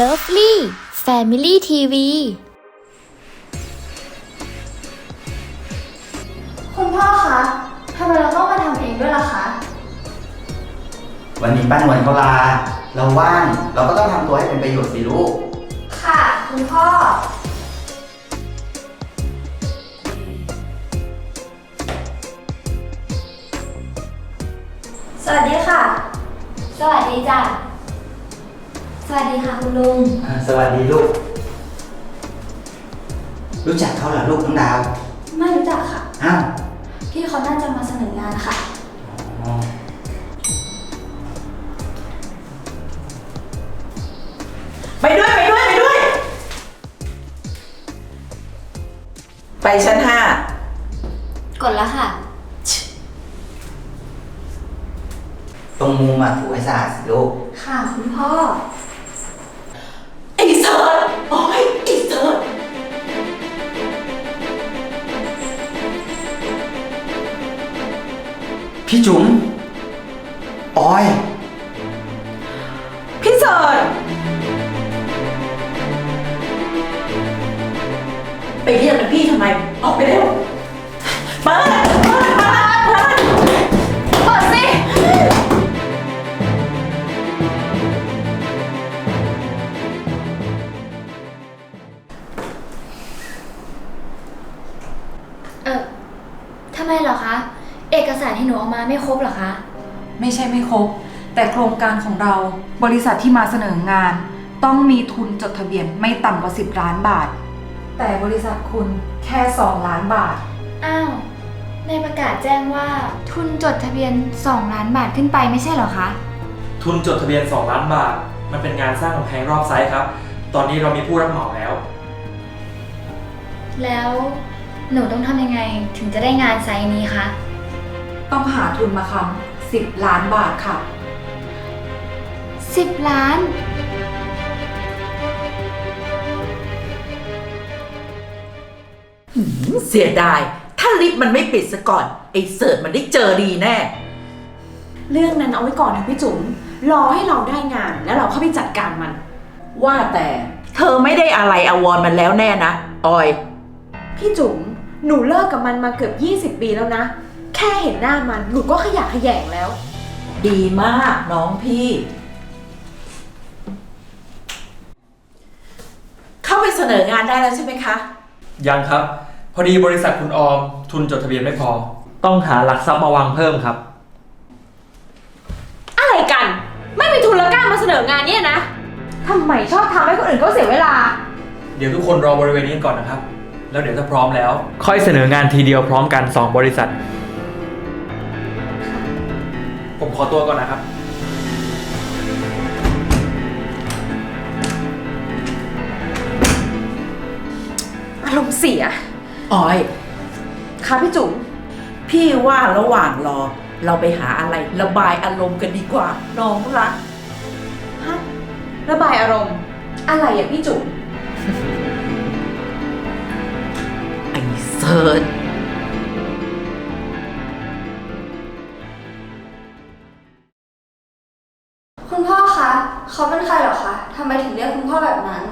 Lovely Family TV คุณพ่อคะทำไมเราต้องมาทำเองด้วยล่ะคะ วันนี้ป้านวลเขาลา เราว่าง เราก็ต้องทำตัวให้เป็นประโยชน์สิลูก ค่ะ คุณพ่อ สวัสดีค่ะ สวัสดีจ้ะ สวัสดีค่ะคุณลุง อ่าสวัสดีลูก รู้จักเขาเหรอลูกน้องดาว ไม่รู้จักค่ะ อ้าวพี่เขาน่าจะมาเสนองานค่ะ อ๋อไปด้วยไปด้วย ไปด้วย ไปชั้นห้ากดแล้วค่ะ ตรงมุมอะถูให้สะอาดสิลูกค่ะคุณพ่อไอ้ พี่จุ๋ อกสารที่หนูเอามาไม่ครบเหรอคะ ไม่ใช่ไม่ครบ แต่โครงการของเราบริษัทที่มาเสนองาน ต้องมีทุนจดทะเบียนไม่ต่ำกว่า 10 ล้านบาท แต่บริษัทคุณแค่ 2 ล้านบาท อ้าว ในประกาศแจ้งว่าทุนจดทะเบียน 2 ล้านบาทขึ้นไปไม่ใช่เหรอคะ ทุนจดทะเบียน 2 ล้านบาท มันเป็นงานสร้างกำแพงรอบไซต์ครับ ตอนนี้เรามีผู้รับเหมาแล้ว แล้วหนูต้องทำยังไงถึงจะได้งานไซส์นี้คะ ต้องหาทุนมาค้ำ10ล้านบาทค่ะ10ล้าน เสียดาย ถ้าลิฟต์มันไม่ปิดซะก่อน ไอ้เสิร์ชมันได้เจอดีแน่ เรื่องนั้นเอาไว้ก่อนนะพี่จุ๋มรอให้เราได้งานแล้วเราเข้าไปจัดการมัน ว่าแต่เธอไม่ได้อะไรอาวรณ์มันแล้วแน่นะ ออย พี่จุ๋มหนูเลิกกับมันมาเกือบ 20 ปีแล้วนะแค่เห็นหน้ามันหนูก็ขยะแขยงแล้ว ดีมากน้องพี่ เข้าไปเสนองานได้แล้วใช่ไหมคะ ยังครับ พอดีบริษัทคุณออม ทุนจดทะเบียนไม่พอ ต้องหาหลักทรัพย์มาวางเพิ่มครับ อะไรกัน ไม่มีทุนแล้วกล้ามาเสนองานเนี่ยนะทำไมชอบทำให้คนอื่นเขาเสียเวลา เดี๋ยวทุกคนรอบริเวณนี้ก่อนนะครับ แล้วเดี๋ยวถ้าพร้อมแล้ว ค่อยเสนองานทีเดียวพร้อมกัน 2 บริษัท ผมขอตัวก่อนนะครับ อารมณ์เสีย ออย ค่ะพี่จุ๋ม พี่ว่าระหว่างรอ เราไปหาอะไรระบายอารมณ์กันดีกว่า น้องรัก ฮะ ระบายอารมณ์ อะไรอะพี่จุ๋ม ไอ้เสิร์ช เขาเป็นใครเหรอคะทำไมถึงเรียกคุณพ่อแบบนั้น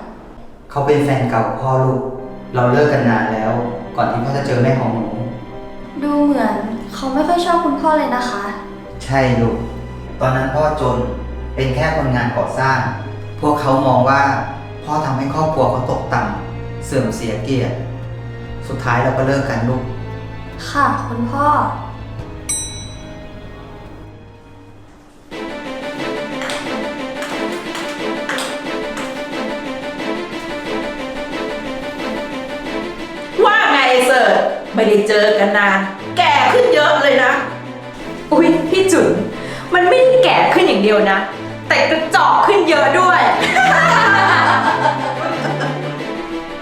เขาเป็นแฟนเก่าของพ่อลูก เราเลิกกันนานแล้ว ก่อนที่พ่อจะเจอแม่ของหนู ดูเหมือนเขาไม่ค่อยชอบคุณพ่อเลยนะคะ ใช่ลูก ตอนนั้นพ่อจน เป็นแค่คนงานก่อสร้าง พวกเขามองว่าพ่อทำให้ครอบครัวเขาตกต่ำเสื่อมเสียเกียรติ สุดท้ายเราก็เลิกกันลูก ค่ะ คุณพ่อ ไม่ได้เจอกันนาน แก่ขึ้นเยอะเลยนะ อุ๊ย พี่จุ๋มมันไม่ได้แก่ขึ้นอย่างเดียวนะ แต่กระจอกขึ้นเยอะด้วย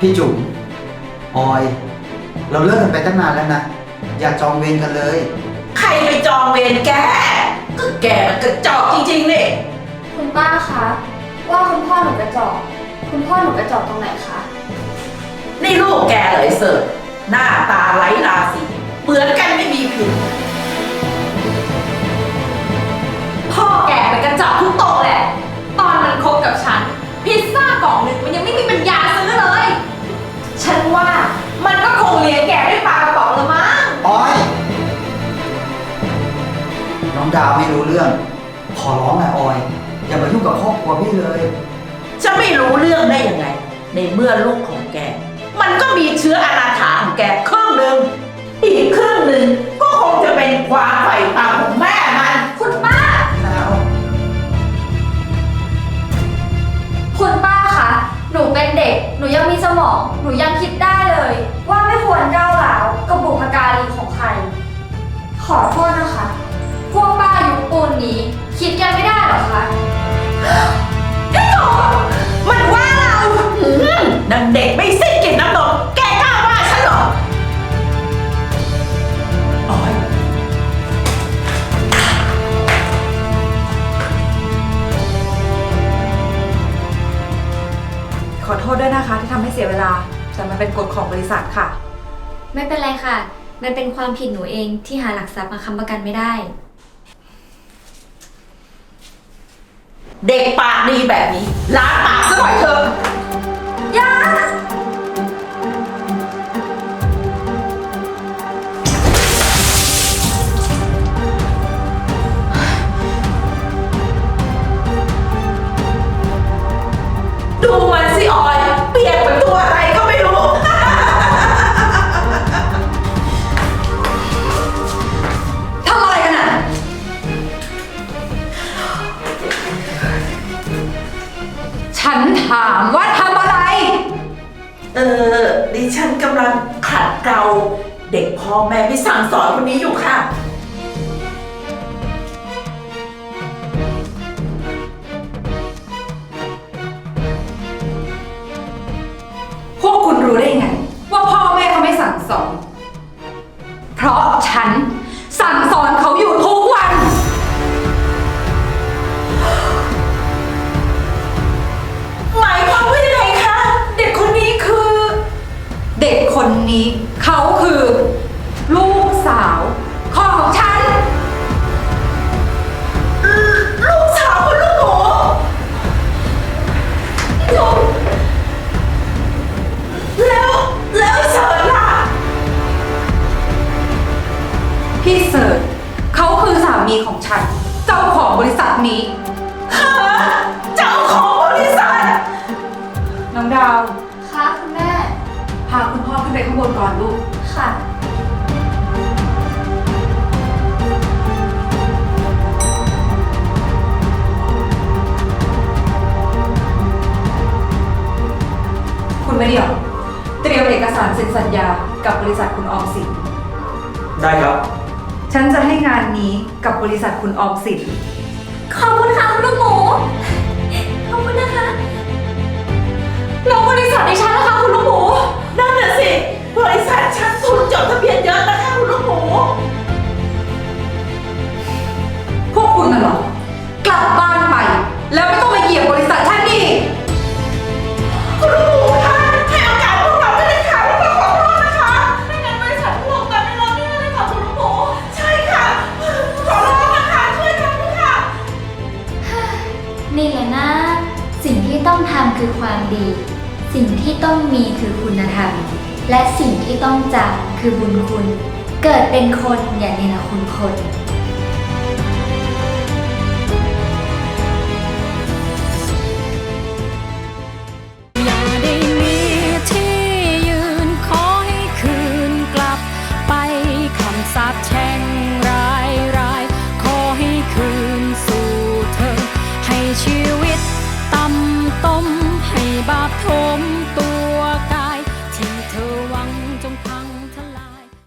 พี่จุ๋มออย เราเลิกกันไปตั้งนานแล้วนะ อย่าจองเวรกันเลย ใครไปจองเวรแก ก็แกมันกระจอกจริงๆนี่คุณป้าคะ ว่าคุณพ่อหนูกระจอก คุณพ่อหนูกระจอกตรงไหนคะ นี่ลูกแกเลยเสิร์ช หน้าตาไร้ราศีเหมือนกันไม่มีผิดพ่อแกไปกระจอกทุกโตะแหละ ตอนมันคบกับฉัน พิซซ่ากล่องหนึ่งมันยังไม่มีปัญญาซื้อเลย ฉันว่ามันก็คงเลี้ยงแกด้วยปากระป๋องละมั้ง ออยน้องดาวไม่รู้เรื่อง ขอร้องนหละออย อย่ามายุ่งกับครอบครัวพี่เลย จะไม่รู้เรื่องได้ยังไง ในเมื่อลูกของแก มันก็มีเชื้ออาณาถา แกครึ่งหนึ่งอีกครึ่งหนึ่งก็คงจะเป็นความใฝ่ต่ำของแม่มันคุณป้านาวคุณป้าคะ หนูเป็นเด็ก หนูยังมีสมอง หนูยังคิดได้เลย ว่าไม่ควรก้าวร้าวกับบุพการีของใคร ขอโทษนะคะ ษด้วยนะคะที่ทำให้เสียเวลา แต่มันเป็นกฎของบริษัทค่ะ ไม่เป็นไรค่ะ มันเป็นความผิดหนูเองที่หาหลักทรัพย์มาค้ำประกันไม่ได้ เด็กปากดีแบบนี้ล้างปากซะหน่อยเถอะ เกลาเด็กพ่อแม่ไม่สั่งสอนคนนี้อยู่ค่ะ หนูแล้วแล้วเสิร์ชล่ะ พี่เสิร์ชเขาคือสามีของฉัน เจ้าของบริษัทนี้ฮะเจ้าของบริษัท น้องดาว คะคุณแม่ พาคุณพ่อขึ้นไปข้างบนก่อนลูก ค่ะ คุณไม่เดียวเตรียมเอกสารเซ็นสัญญากับบริษัทคุณออมสิน ได้ครับ ฉันจะให้งานนี้กับบริษัทคุณออมสิน ขอบคุณค่ะคุณลูกหมู ขอบคุณนะคะแล้วบริษัทดิฉันนะคะคุณลูกหมู นั่นน่ะสิ บริษัทฉันทุนจดทะเบียนเยอะนะคะคุณลูกหมู ต้องทำคือความดี สิ่งที่ต้องมีคือคุณธรรม และสิ่งที่ต้องจำคือบุญคุณ เกิดเป็นคนอย่าเนรคุณคน